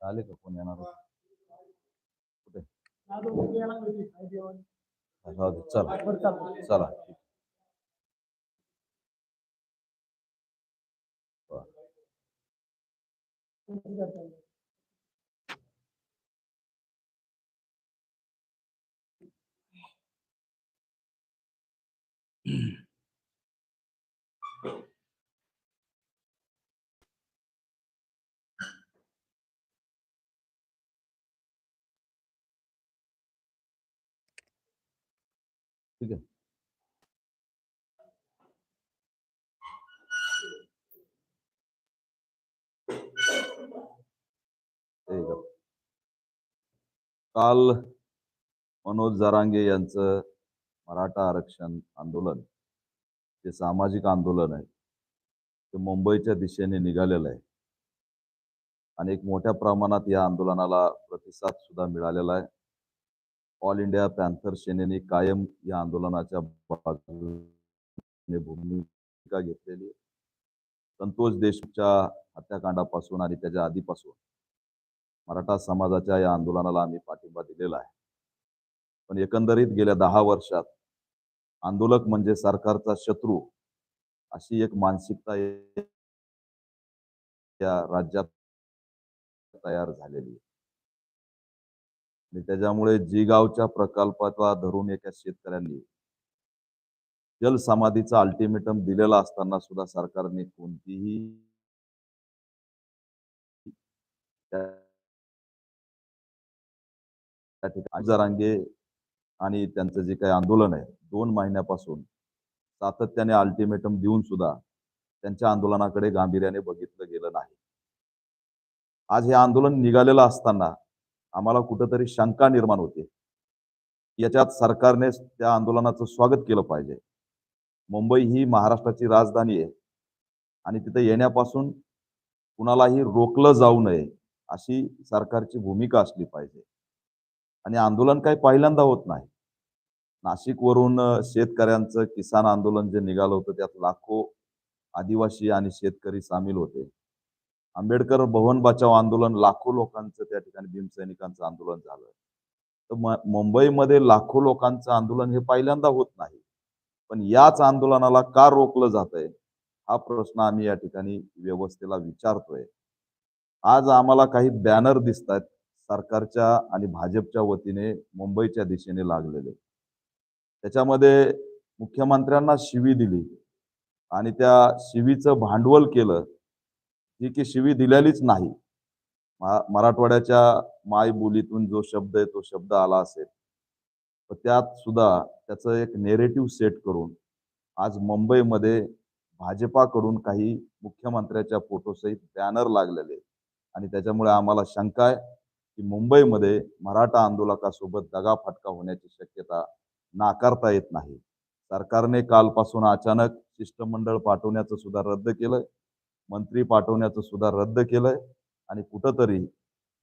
आले का? कोण येणार? कुठे? चला. चला. ठीक आहे ते काल मनोज जरांगे यांचं मराठा आरक्षण आंदोलन जे सामाजिक आंदोलन आहे. ते मुंबईच्या दिशेने निघालेलं आहे. आणि एक मोठ्या प्रमाणात या आंदोलनाला प्रतिसाद सुद्धा मिळालेला आहे. ऑल इंडिया पॅन्थर सेनेने कायम या आंदोलनाच्या बाजूने भूमिका घेतलेली आहे. संतोष देशमुखच्या हत्याकांडापासून आणि त्याच्या आधीपासून मराठा समाजाच्या या आंदोलनाला आम्ही पाठिंबा दिलेला आहे. पण एकंदरीत गेल्या दहा वर्षात आंदोलक म्हणजे सरकारचा शत्रू अशी एक मानसिकता या राज्यात तयार झालेली आहे. आणि त्याच्यामुळे जिगावच्या प्रकल्पाचा धरून एका शेतकऱ्यांनी जलसमाधीचा अल्टिमेटम दिलेला असताना सुद्धा सरकारने कोणतीही त्या ठिकाणी जरांगे आणि त्यांचं जे काही आंदोलन आहे दोन महिन्यापासून सातत्याने अल्टिमेटम देऊन सुद्धा त्यांच्या आंदोलनाकडे गांभीर्याने बघितलं गेलं नाही. आज हे आंदोलन निघालेलं असताना आम्हाला कुठंतरी शंका निर्माण होते. याच्यात सरकारने त्या आंदोलनाचं स्वागत केलं पाहिजे. मुंबई ही महाराष्ट्राची राजधानी आहे आणि तिथे येण्यापासून कुणालाही रोखलं जाऊ नये अशी सरकारची भूमिका असली पाहिजे. आणि आंदोलन काही पहिल्यांदा होत नाही. नाशिकवरून शेतकऱ्यांचं किसान आंदोलन जे निघालं होतं त्यात लाखो आदिवासी आणि शेतकरी सामील होते. आंबेडकर भवन बचाव आंदोलन लाखो लोकांचं त्या ठिकाणी भीमसैनिकांचं आंदोलन झालं. तर मुंबईमध्ये लाखो लोकांचं आंदोलन हे पहिल्यांदा होत नाही. पण याच आंदोलनाला का रोखलं जात आहे हा प्रश्न आम्ही या ठिकाणी व्यवस्थेला विचारतोय. आज आम्हाला काही बॅनर दिसत आहेत सरकारच्या आणि भाजपच्या वतीने मुंबईच्या दिशेने लागलेले. त्याच्यामध्ये मुख्यमंत्र्यांना शिवी दिली आणि त्या शिवीचं भांडवल केलं. जी की शिवी दिलेलीच नाही. मराठवाड्याच्या माय बोलीतून जो शब्द आहे तो शब्द आला असेल. तर त्यात सुद्धा त्याचं एक नेरेटिव्ह सेट करून आज मुंबईमध्ये भाजपाकडून काही मुख्यमंत्र्याच्या फोटोसहित बॅनर लागलेले. आणि त्याच्यामुळे आम्हाला शंका आहे. की मुंबईमध्ये मराठा आंदोलकासोबत दगाफटका होण्याची शक्यता नाकारता येत नाही. सरकारने कालपासून अचानक शिष्टमंडळ पाठवण्याचं सुद्धा रद्द केलंय मंत्री पाठवण्याचं सुद्धा रद्द केलंय आणि कुठंतरी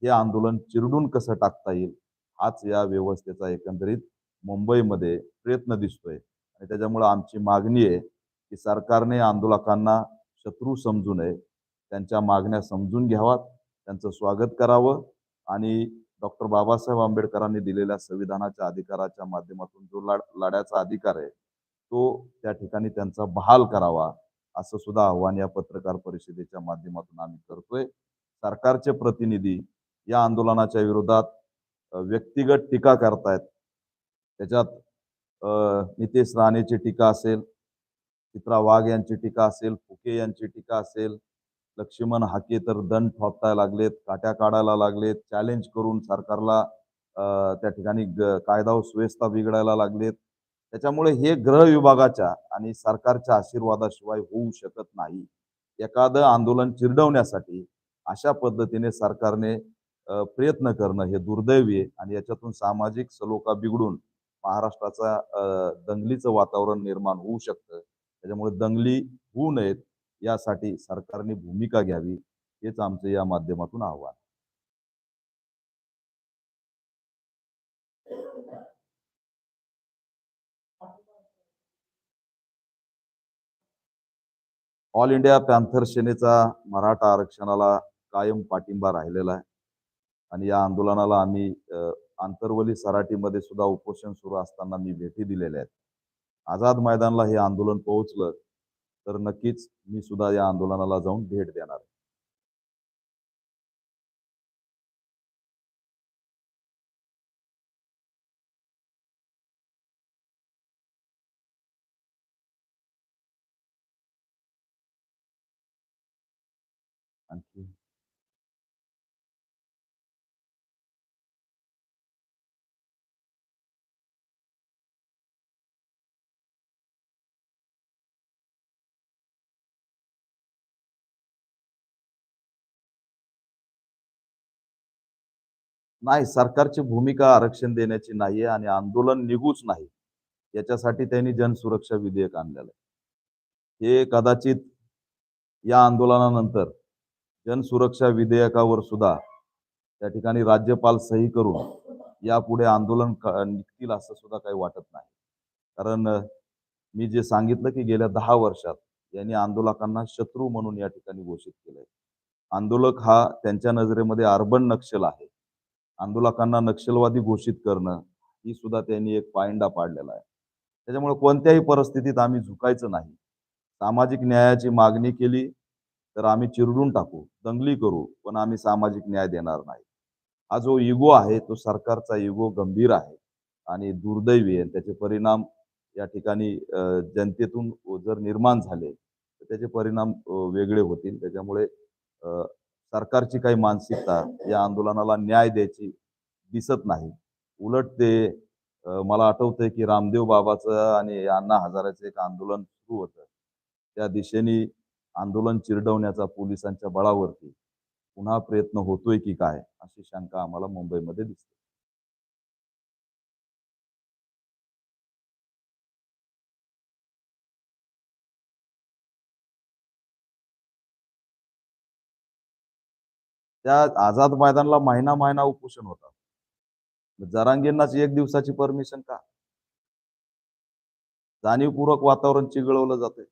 हे आंदोलन चिरडून कसं टाकता येईल हाच या व्यवस्थेचा एकंदरीत मुंबईमध्ये प्रयत्न दिसतोय. आणि त्याच्यामुळे आमची मागणी आहे की सरकारने आंदोलकांना शत्रू समजू नये त्यांच्या मागण्या समजून घ्यावात त्यांचं स्वागत करावं आणि डॉक्टर बाबासाहेब आंबेडकरांनी दिलेल्या संविधानाच्या अधिकाराच्या माध्यमातून जो लढ लढ्याचा अधिकार आहे तो त्या ठिकाणी त्यांचा बहाल करावा असं सुद्धा आव्हान या पत्रकार परिषदेच्या माध्यमातून आम्ही करतोय. सरकारचे प्रतिनिधी या आंदोलनाच्या विरोधात व्यक्तिगत टीका करतायत. त्याच्यात नितेश राणेची टीका असेल चित्रा वाघ यांची टीका असेल फुके यांची टीका असेल लक्ष्मण हाके तर दंड ठोपताय लागलेत काट्या काढायला लागलेत चॅलेंज करून सरकारला त्या ठिकाणी कायदा व सुव्यवस्था बिघडायला लागलेत. त्याच्यामुळे हे गृह विभागाच्या आणि सरकारच्या आशीर्वादाशिवाय होऊ शकत नाही. एखादं आंदोलन चिरडवण्यासाठी अशा पद्धतीने सरकारने प्रयत्न करणं हे दुर्दैवी आहे आणि याच्यातून सामाजिक सलोखा बिघडून महाराष्ट्राचा दंगलीचं वातावरण निर्माण होऊ शकतं. त्याच्यामुळे दंगली होऊ नयेत. यासाठी सरकारने भूमिका घ्यावी हेच आमचं या माध्यमातून आव्हान. ऑल इंडिया पॅन्थर सेनेचा मराठा आरक्षणाला कायम पाठिंबा राहिलेला आहे. आणि या आंदोलनाला आम्ही आंतरवली सराटीमध्ये सुद्धा उपोषण सुरू असताना मी भेटी दिलेल्या आहेत. आझाद मैदानला हे आंदोलन पोहोचलं तर नक्कीच मी सुद्धा या आंदोलनाला जाऊन भेट देणार. नाही सरकारची भूमिका आरक्षण देण्याची नाहीये आणि आंदोलन निघूच नाही. याच्यासाठी त्यांनी जनसुरक्षा विधेयक आणलेलं आहे. हे कदाचित या आंदोलनानंतर जनसुरक्षा विधेयकावर सुद्धा त्या ठिकाणी राज्यपाल सही करून यापुढे आंदोलन निघतील असं सुद्धा काही वाटत नाही. कारण मी जे सांगितलं की गेल्या दहा वर्षात यांनी आंदोलकांना शत्रू म्हणून या ठिकाणी घोषित केलंय. आंदोलक हा त्यांच्या नजरेमध्ये अर्बन नक्षल आहे. आंदोलकांना नक्षलवादी घोषित करणं ही सुद्धा त्यांनी एक पायंडा पाडलेला आहे. त्याच्यामुळे कोणत्याही परिस्थितीत आम्ही झुकायचं नाही. सामाजिक न्यायाची मागणी केली तर आम्ही चिरडून टाकू दंगली करू पण आम्ही सामाजिक न्याय देणार नाही. हा जो इगो आहे तो सरकारचा इगो गंभीर आहे आणि दुर्दैवी आहे. त्याचे परिणाम या ठिकाणी जनतेतून जर निर्माण झाले तर त्याचे परिणाम वेगळे होतील. त्याच्यामुळे सरकारची काही मानसिकता या आंदोलनाला न्याय द्यायची दिसत नाही. उलट ते मला आठवतंय की रामदेव बाबाचं आणि अण्णा हजाराचं एक आंदोलन सुरू होतं. त्या दिशेने आंदोलन चिरडवण्याचा पोलिसांच्या बळावरती पुन्हा प्रयत्न होतोय की काय अशी शंका आम्हाला मुंबईमध्ये दिसते. त्या आझाद मैदानला महिना महिना उपोषण होतात जरांगींनाच एक दिवसाची परमिशन का? जाणीवपूर्वक वातावरण चिघळवलं जाते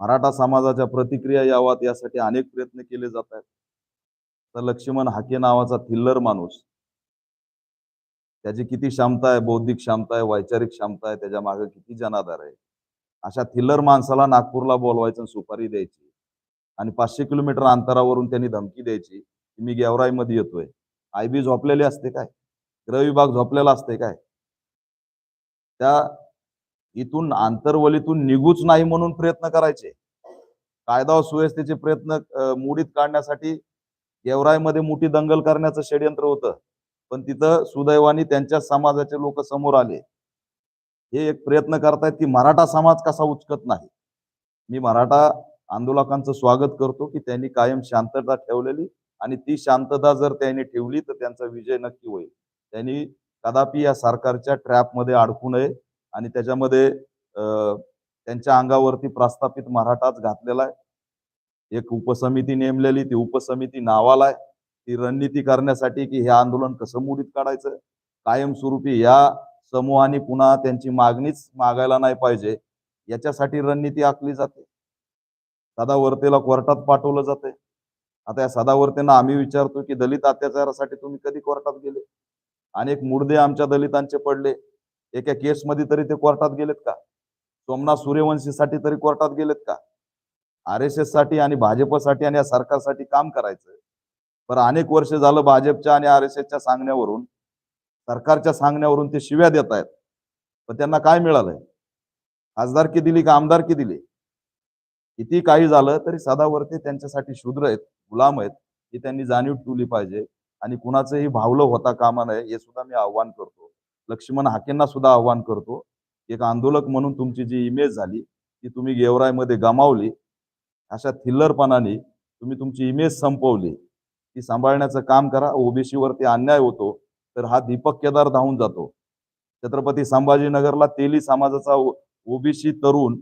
मराठा समाजाच्या प्रतिक्रिया याव्यात यासाठी अनेक प्रयत्न केले जात आहेत. तर लक्ष्मण हाके नावाचा थिल्लर माणूस. त्याची किती क्षमता आहे बौद्धिक क्षमता आहे वैचारिक क्षमता आहे त्याच्यामागे किती जनाधार आहे. अशा थिल्लर माणसाला नागपूरला बोलवायचं सुपारी द्यायची. आणि पाचशे किलोमीटर अंतरावरून त्यांनी धमकी द्यायची की मी गेवराईमध्ये येतोय. आयबी झोपलेले असते काय? ग्रहविभाग झोपलेला असते काय? त्या इथून आंतरवलीतून निघूच नाही म्हणून प्रयत्न करायचे. कायदा व सुव्यवस्थेचे प्रयत्न मुडीत मोडीत काढण्यासाठी गेवराईमध्ये मोठी दंगल करण्याचं षडयंत्र होतं. पण तिथं सुदैवाने त्यांच्या समाजाचे लोक समोर आले. हे एक प्रयत्न करतायत की मराठा समाज कसा उचकत नाही? मी मराठा आंदोलकांचं स्वागत करतो की त्यांनी कायम शांतता ठेवलेली आणि ती शांतता जर त्यांनी ठेवली तर त्यांचा विजय नक्की होईल. त्यांनी कदापि या सरकारच्या ट्रॅपमध्ये अडकू नये आणि त्याच्यामध्ये अं, त्यांच्या अंगावरती प्रस्थापित मराठाच घातलेला आहे. एक उपसमिती नेमलेली ती उपसमिती नावाला आहे. ती रणनीती करण्यासाठी की हे आंदोलन कसं मोडीत काढायचं? कायमस्वरूपी या समूहाने पुन्हा त्यांची मागणीच मागायला नाही पाहिजे. याच्यासाठी रणनीती आखली जाते. सदावर्तेला कोर्टात पाठवलं जाते आता या सदावर्तेंना आम्ही विचारतो की दलित अत्याचारासाठी तुम्ही कधी कोर्टात गेले? अनेक मुर्दे आमच्या दलितांचे पडले. एका केसमध्ये तरी ते कोर्टात गेलेत का? सोमनाथ सूर्यवंशीसाठी तरी कोर्टात गेलेत का? आर एस एससाठी आणि भाजपसाठी आणि या सरकारसाठी काम करायचं बरं अनेक वर्ष झालं भाजपच्या आणि आर एस एसच्या सांगण्यावरून सरकारच्या सांगण्यावरून ते शिव्या देत आहेत पण त्यांना काय मिळालंय? खासदारकी दिली का आमदारकी दिली? किती काही झालं तरी सदावर्ते त्यांच्यासाठी शूद्र आहेत गुलाम आहेत ही त्यांनी जाणीव ठेवली पाहिजे. आणि कुणाचंही भावलं होता कामा नये हे सुद्धा मी आव्हान करतो. लक्ष्मण हाकेंना सुद्धा आव्हान करतो. एक आंदोलक म्हणून तुमची जी इमेज झाली ती तुम्ही गेवरायमध्ये गमावली. अशा थिल्लरपणाने तुम्ही तुमची इमेज संपवली. ती सांभाळण्याचं काम करा. ओबीसी वरती अन्याय होतो तर हा दीपक केदार धावून जातो. छत्रपती संभाजीनगरला तेली समाजाचा ओबीसी तरुण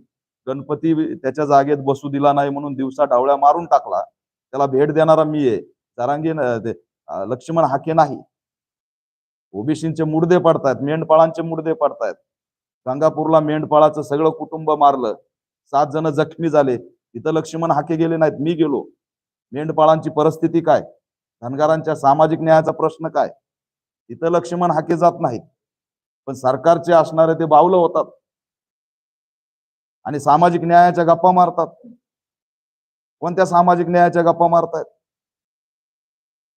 गणपती त्याच्या जागेत बसू दिला नाही म्हणून दिवसा डावळ्या मारून टाकला. त्याला भेट देणारा मी आहे. जरांगे लक्ष्मण हाके नाही. ओबीसींचे मुडदे पडतायत मेंढपाळांचे मुडदे पडतायत. गंगापूरला मेंढपाळाचं सगळं कुटुंब मारलं. सात जण जखमी झाले. तिथं लक्ष्मण हाके गेले नाहीत. मी गेलो. मेंढपाळांची परिस्थिती काय? धनगारांच्या सामाजिक न्यायाचा प्रश्न काय? तिथं लक्ष्मण हाके जात नाहीत. पण सरकारचे असणारे ते बावलं होतात. आणि सामाजिक न्यायाच्या गप्पा मारतात. कोणत्या सामाजिक न्यायाच्या गप्पा मारतायत?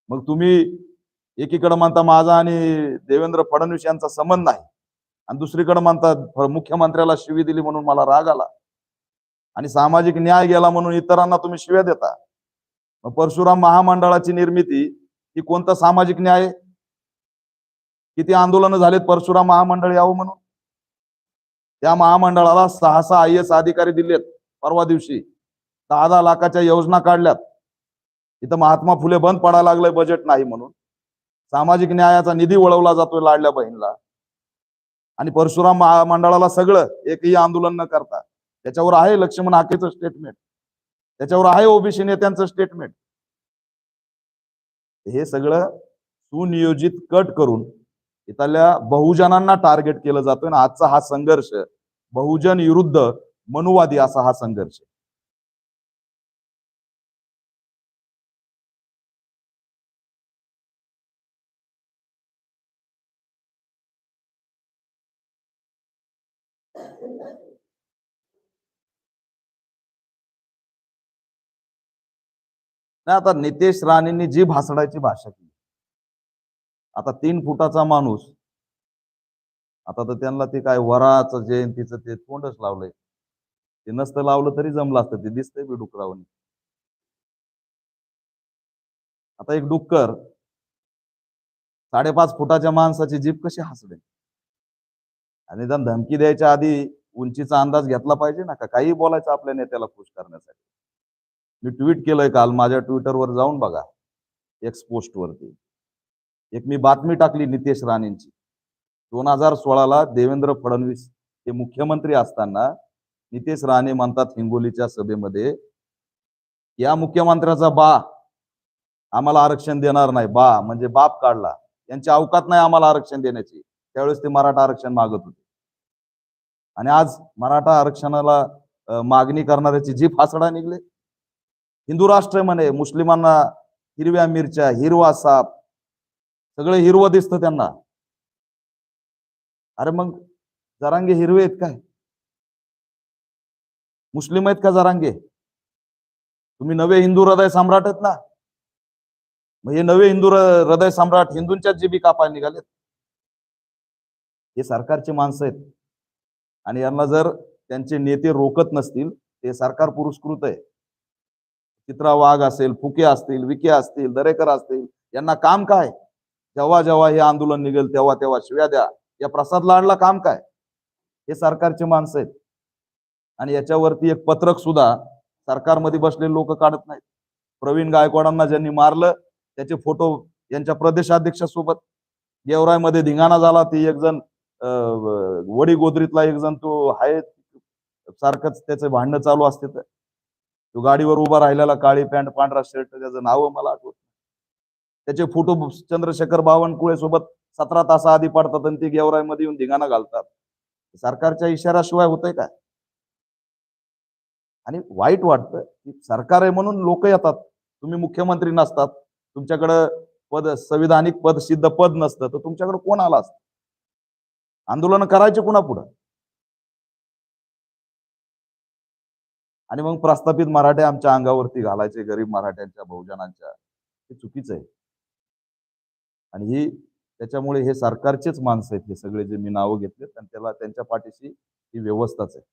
मग तुम्ही एकीकडे मानता माझा आणि देवेंद्र फडणवीस यांचा संबंध नाही आणि दुसरीकडे मानता मुख्यमंत्र्याला शिवी दिली म्हणून मला राग आला. आणि सामाजिक न्याय गेला म्हणून इतरांना तुम्ही शिव्या देता. मग परशुराम महामंडळाची निर्मिती ही कोणता सामाजिक न्याय आहे? किती आंदोलनं झालेत परशुराम महामंडळ यावं म्हणून? त्या महामंडळाला सहा सहा आय एस अधिकारी दिलेत. परवा दिवशी दहा दहा लाखाच्या योजना काढल्यात. इथं महात्मा फुले बंद पडायला लागलंय बजेट नाही म्हणून. सामाजिक न्यायाचा निधी वळवला जातोय लाडल्या बहिणीला. आणि परशुराम महामंडळाला सगळं एकही आंदोलन न करता. त्याच्यावर आहे लक्ष्मण हाकेचं स्टेटमेंट त्याच्यावर आहे ओबीसी नेत्यांचं स्टेटमेंट हे सगळं सुनियोजित कट करून इथल्या बहुजनांना टार्गेट केलं जातोय. आणि आजचा हा संघर्ष बहुजन विरुद्ध मनुवादी असा हा संघर्ष. नाही आता नितेश राणेंनी जी भासडायची भाषा केली. आता तीन फुटाचा माणूस आता तर त्यांना ते काय वराचं जयंतीचं ते तोंडच लावलंय. ते नसतं लावलं तरी जमलं असतं ते दिसतंय बी डुकरावून. आता एक डुक्कर. साडेपाच फुटाच्या माणसाची जीप कशी हसडे आणि त्यांना धमकी द्यायच्या आधी उंचीचा अंदाज घेतला पाहिजे ना का? काही बोलायचं आपल्या नेत्याला खुश करण्यासाठी. मी ट्विट केलंय काल माझ्या ट्विटरवर जाऊन बघा. एक्स पोस्ट वरती एक मी बातमी टाकली नितेश राणेंची. दोन हजार सोळाला देवेंद्र फडणवीस हे मुख्यमंत्री असताना नितेश राणे म्हणतात हिंगोलीच्या सभेमध्ये या मुख्यमंत्र्याचा बा आम्हाला आरक्षण देणार नाही. बा म्हणजे बाप काढला. यांची अवकात नाही आम्हाला आरक्षण देण्याची. त्यावेळेस ते मराठा आरक्षण मागत होते. आणि आज मराठा आरक्षणाला मागणी करणाऱ्याची जी फासडा निघले हिंदू राष्ट्र म्हणे मुस्लिमांना हिरव्या मिरच्या हिरवा साप सगळे हिरवं दिसतं त्यांना. अरे मग जरांगे हिरवे आहेत काय? मुस्लिम आहेत का जरांगे? तुम्ही नवे हिंदू हृदय सम्राट आहेत ना? मग हे नवे हिंदू हृदय सम्राट हिंदूंच्याच जीबी कापाय निघालेत. हे सरकारची माणसं आहेत. आणि यांना जर त्यांचे नेते रोखत नसतील ते सरकार पुरस्कृत आहे. चित्रा वाघ असेल फुके असतील विके असतील दरेकर असतील यांना काम काय? जेव्हा जेव्हा हे आंदोलन निघेल तेव्हा तेव्हा शिव्या द्या. या प्रसाद लाडला काम काय? हे सरकारचे माणसं आहेत. आणि याच्यावरती एक पत्रक सुद्धा सरकारमध्ये बसलेले लोक काढत नाहीत. प्रवीण गायकवाडांना ज्यांनी मारलं त्याचे फोटो यांच्या प्रदेशाध्यक्षासोबत. गेवरायमध्ये धिंगाणा झाला ते एक जण वडी गोदरीतला एक जण तो आहे. सारखंच त्याचे भांडणं चालू असते तर. तो गाडीवर उभा राहिलेला काळी पॅन्ट पांढरा शर्ट त्याचं नाव मला आठवत त्याचे फोटो चंद्रशेखर बावनकुळे सोबत सतरा तासा आधी पडतात आणि ते गेवराईमध्ये येऊन धिंगाणा घालतात. सरकारच्या इशाऱ्याशिवाय होतंय काय? आणि वाईट वाटतं की सरकार आहे म्हणून लोक येतात. तुम्ही मुख्यमंत्री नसतात तुमच्याकडं पद संविधानिक पद सिद्ध पद नसतं तर तुमच्याकडे कोण आला असतं? आंदोलन करायचे कुणा पुढं आणि मग प्रस्थापित मराठे आमच्या अंगावरती घालायचे गरीब मराठ्यांच्या बहुजनांच्या. हे चुकीचं आहे. आणि ही त्याच्यामुळे हे सरकारचेच माणसं आहेत हे सगळे जे मी नावं घेतले आणि त्याला त्यांच्या पाठीशी ही व्यवस्थाच आहे.